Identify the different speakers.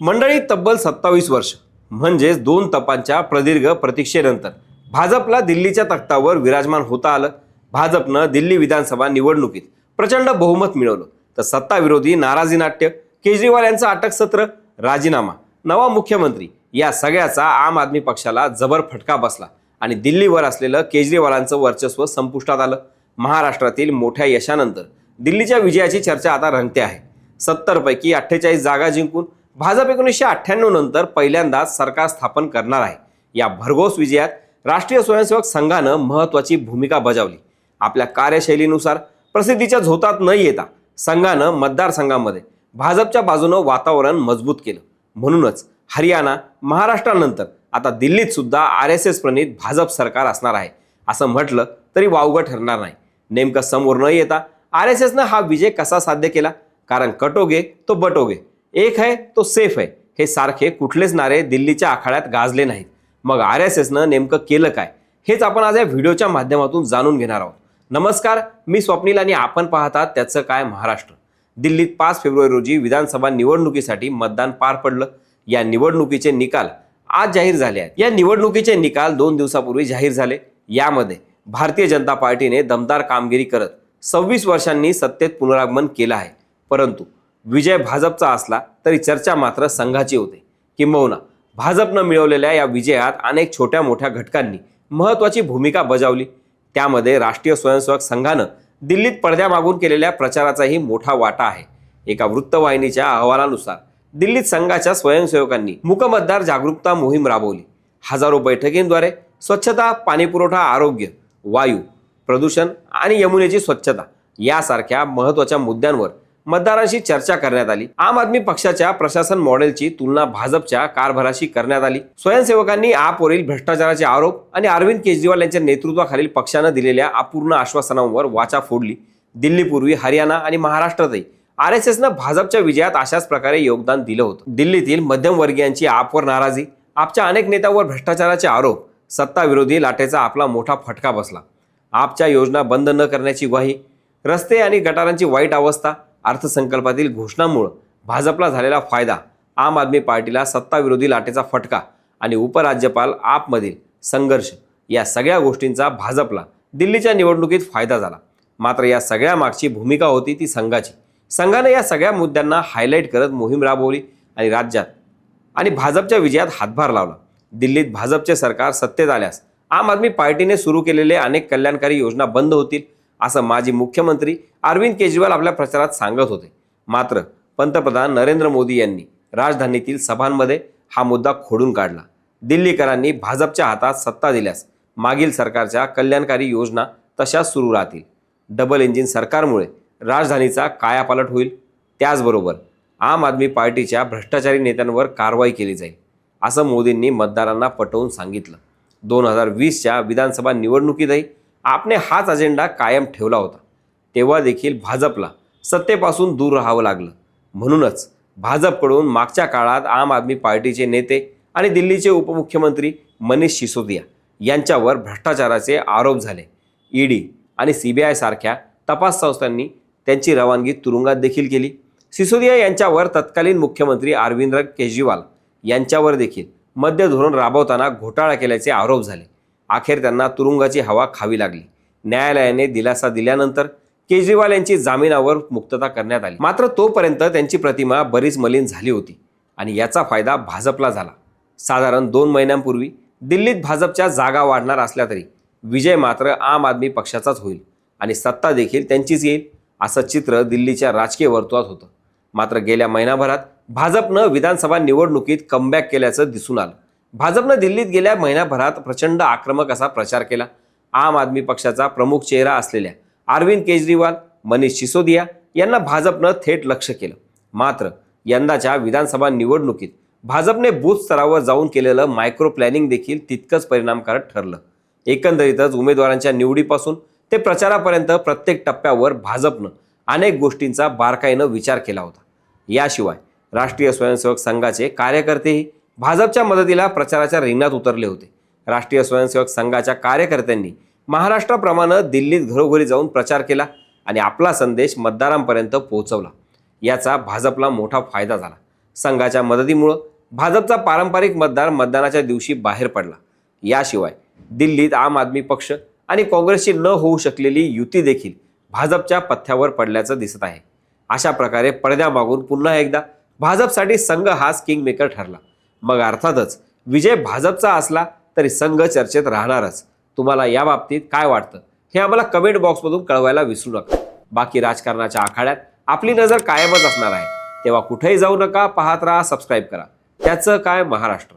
Speaker 1: मंडळी तब्बल सत्तावीस वर्ष म्हणजेच दोन तपांच्या प्रदीर्घ प्रतीक्षेनंतर भाजपला दिल्लीच्या तख्तावर विराजमान होता आलं. भाजपनं दिल्ली विधानसभा निवडणुकीत प्रचंड बहुमत मिळवलं. तर सत्ताविरोधी नाराजी नाट्य केजरीवाल यांचं अटक सत्र राजीनामा नवा मुख्यमंत्री या सगळ्याचा आम आदमी पक्षाला जबर फटका बसला आणि दिल्लीवर असलेलं केजरीवालांचं वर्चस्व संपुष्टात आलं. महाराष्ट्रातील मोठ्या यशानंतर दिल्लीच्या विजयाची चर्चा आता रंगते आहे. सत्तरपैकी अठ्ठेचाळीस जागा जिंकून भाजप एकोणीसशे अठ्ठ्याण्णव नंतर पहिल्यांदाच सरकार स्थापन करणार आहे. या भरघोस विजयात राष्ट्रीय स्वयंसेवक संघानं महत्त्वाची भूमिका बजावली. आपल्या कार्यशैलीनुसार प्रसिद्धीच्या झोतात न येता संघानं मतदारसंघामध्ये भाजपच्या बाजूनं वातावरण मजबूत केलं. म्हणूनच हरियाणा महाराष्ट्रानंतर आता दिल्लीत सुद्धा आर एस एस प्रणित भाजप सरकार असणार आहे. असं म्हटलं तरी वावगं ठरणार नाही. नेमकं समोर न येता आर एस एसनं हा विजय कसा साध्य केला? कारण कटोगे तो बटोगे. एक आहे तो सेफ आहे हे सारखे कुठलेच नारे दिल्लीच्या आखाड्यात गाजले नाहीत. मग आर एस एसनं नेमकं केलं काय? हेच आपण आज या व्हिडिओच्या माध्यमातून जाणून घेणार आहोत. नमस्कार मी स्वप्नील आणि आपण पाहतात त्याचं काय महाराष्ट्र. दिल्लीत पाच फेब्रुवारी रोजी विधानसभा निवडणुकीसाठी मतदान पार पडलं. या निवडणुकीचे निकाल आज जाहीर झाले आहेत. या निवडणुकीचे निकाल दोन दिवसापूर्वी जाहीर झाले. यामध्ये भारतीय जनता पार्टीने दमदार कामगिरी करत सव्वीस वर्षांनी सत्तेत पुनरागमन केलं आहे. परंतु विजय भाजपचा असला तरी चर्चा मात्र संघाची होते. किंबहुना भाजपनं मिळवलेल्या या विजयात अनेक छोट्या मोठ्या घटकांनी महत्त्वाची भूमिका बजावली. त्यामध्ये राष्ट्रीय स्वयंसेवक संघानं दिल्लीत पडद्यामागून केलेल्या प्रचाराचाही मोठा वाटा आहे. एका वृत्तवाहिनीच्या अहवालानुसार दिल्लीत संघाच्या स्वयंसेवकांनी मुकमतदार जागरूकता मोहीम राबवली. हजारो बैठकींद्वारे स्वच्छता पाणीपुरवठा आरोग्य वायू प्रदूषण आणि यमुनेची स्वच्छता यासारख्या महत्त्वाच्या मुद्द्यांवर मतदारांशी चर्चा करण्यात आली. आम आदमी पक्षाच्या प्रशासन मॉडेलची तुलना भाजपच्या कारभाराशी करण्यात आली. स्वयंसेवकांनी आपवरील भ्रष्टाचाराचे आरोप आणि अरविंद केजरीवाल यांच्या नेतृत्वाखालील पक्षानं दिलेल्या अपूर्ण आश्वासनांवर वाचा फोडली. दिल्लीपूर्वी हरियाणा आणि महाराष्ट्रातही आर एस एसनं भाजपच्या विजयात अशाच प्रकारे योगदान दिलं होतं. दिल्लीतील मध्यमवर्गीयांची आपवर नाराजी आपच्या अनेक नेत्यांवर भ्रष्टाचाराचे आरोप सत्ताविरोधी लाटेचा आपला मोठा फटका बसला. आपच्या योजना बंद न करण्याची ग्वाही रस्ते आणि गटारांची वाईट अवस्था अर्थसंकल्पातील घोषणामुळं भाजपला झालेला फायदा आम आदमी पार्टीला सत्ताविरोधी लाटेचा फटका आणि उपराज्यपाल आपमधील संघर्ष या सगळ्या गोष्टींचा भाजपला दिल्लीच्या निवडणुकीत फायदा झाला. मात्र या सगळ्या मागची भूमिका होती ती संघाची. संघाने या सगळ्या मुद्द्यांना हायलाईट करत मोहीम राबवली आणि राज्यात आणि भाजपच्या विजयात हातभार लावला. दिल्लीत भाजपचे सरकार सत्तेत आल्यास आम आदमी पार्टीने सुरू केलेले अनेक कल्याणकारी योजना बंद होतील असं माजी मुख्यमंत्री अरविंद केजरीवाल आपल्या प्रचारात सांगत होते. मात्र पंतप्रधान नरेंद्र मोदी यांनी राजधानीतील सभांमध्ये हा मुद्दा खोडून काढला. दिल्लीकरांनी भाजपच्या हातात सत्ता दिल्यास मागील सरकारच्या कल्याणकारी योजना तशाच सुरू राहतील. डबल इंजिन सरकारमुळे राजधानीचा कायापालट होईल. त्याचबरोबर आम आदमी पार्टीच्या भ्रष्टाचारी नेत्यांवर कारवाई केली जाईल असं मोदींनी मतदारांना पटवून सांगितलं. दोन हजार वीसच्या विधानसभा निवडणुकीतही आपने हाच अजेंडा कायम ठेवला होता. तेव्हा देखील भाजपला सत्तेपासून दूर राहावं लागलं. म्हणूनच भाजपकडून मागच्या काळात आम आदमी पार्टीचे नेते आणि दिल्लीचे उपमुख्यमंत्री मनीष सिसोदिया यांच्यावर भ्रष्टाचाराचे आरोप झाले. ईडी आणि सी बी आयसारख्या तपास संस्थांनी त्यांची रवानगी तुरुंगात देखील केली. सिसोदिया यांच्यावर तत्कालीन मुख्यमंत्री अरविंद केजरीवाल यांच्यावर देखील मद्य धोरण राबवताना घोटाळा केल्याचे आरोप झाले. अखेर त्यांना तुरुंगाची हवा खावी लागली. न्यायालयाने दिलासा दिल्यानंतर केजरीवाल यांची जामिनावर मुक्तता करण्यात आली. मात्र तोपर्यंत त्यांची प्रतिमा बरीच मलिन झाली होती आणि याचा फायदा भाजपला झाला. साधारण दोन महिन्यांपूर्वी दिल्लीत भाजपच्या जागा वाढणार असल्या तरी विजय मात्र आम आदमी पक्षाचाच होईल आणि सत्ता देखील त्यांचीच येईल असं चित्र दिल्लीच्या राजकीय वर्तुळात होतं. मात्र गेल्या महिनाभरात भाजपनं विधानसभा निवडणुकीत कमबॅक केल्याचं दिसून आलं. भाजपनं दिल्लीत गेल्या महिन्याभरात प्रचंड आक्रमक असा प्रचार केला. आम आदमी पक्षाचा प्रमुख चेहरा असलेल्या अरविंद केजरीवाल मनीष सिसोदिया यांना भाजपनं थेट लक्ष केलं. मात्र यंदाच्या विधानसभा निवडणुकीत भाजपने बूथ स्तरावर जाऊन केलेलं मायक्रो प्लॅनिंग देखील तितकंच परिणामकारक ठरलं. एकंदरीतच उमेदवारांच्या निवडीपासून ते प्रचारापर्यंत प्रत्येक टप्प्यावर भाजपनं अनेक गोष्टींचा बारकाईनं विचार केला होता. याशिवाय राष्ट्रीय स्वयंसेवक संघाचे कार्यकर्तेही भाजपच्या मदतीला प्रचाराच्या रिंगणात उतरले होते. राष्ट्रीय स्वयंसेवक संघाच्या कार्यकर्त्यांनी महाराष्ट्राप्रमाणे दिल्लीत घरोघरी जाऊन प्रचार केला आणि आपला संदेश मतदारांपर्यंत पोहोचवला. याचा भाजपला मोठा फायदा झाला. संघाच्या मदतीमुळं भाजपचा पारंपरिक मतदार मतदानाच्या दिवशी बाहेर पडला. याशिवाय दिल्लीत आम आदमी पक्ष आणि काँग्रेसची न होऊ शकलेली युती देखील भाजपच्या पथ्यावर पडल्याचं दिसत आहे. अशा प्रकारे पडद्यामागून पुन्हा एकदा भाजपसाठी संघ हाच किंग मेकर ठरला. मग अर्थातच विजय भाजपचा असला तरी संघ चर्चेत राहणारच. तुम्हाला या बाबतीत काय वाटतं? हे आम्हाला कमेंट बॉक्समधून कळवायला विसरू नका. बाकी राजकारणाच्या आखाड्यात आपली नजर कायमच असणार आहे. तेव्हा कुठेही जाऊ नका पाहत राहा सबस्क्राईब करा. त्याचं काय महाराष्ट्र?